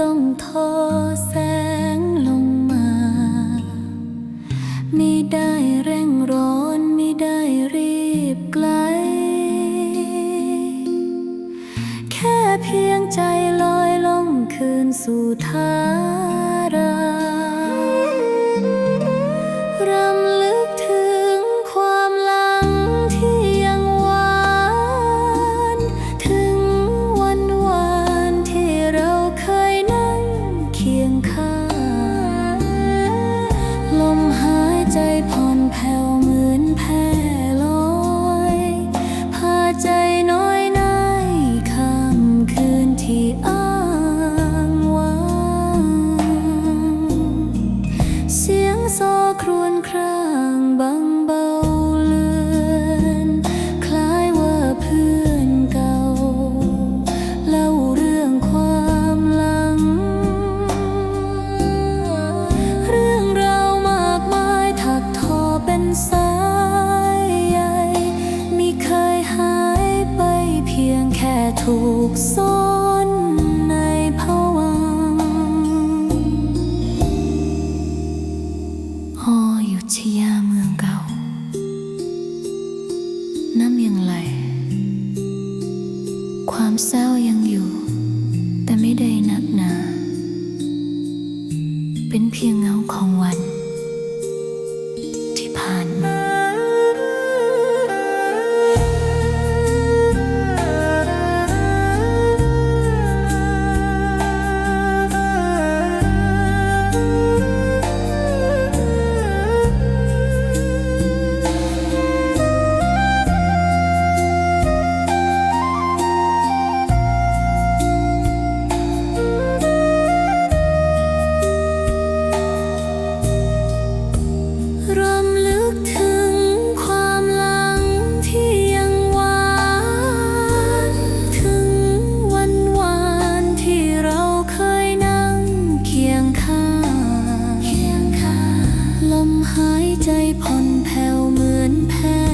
ต้องทอแสงลงมา ไม่ได้เร่งร้อนไม่ได้รีบไกล แค่เพียงใจลอยลงคืนสู่ท้า ใจผ่อนแผ่วเหมือนแพ้ ถูกซ่อนในภวังค์ฮออยุธยาเมืองเก่า น้ำยังไหล ความเศร้ายังอยู่ แต่ไม่ได้หนักหนา เป็นเพียงเงาของวัน ที่ผ่านมา หายใจผ่อนแผ่วเหมือนแผ่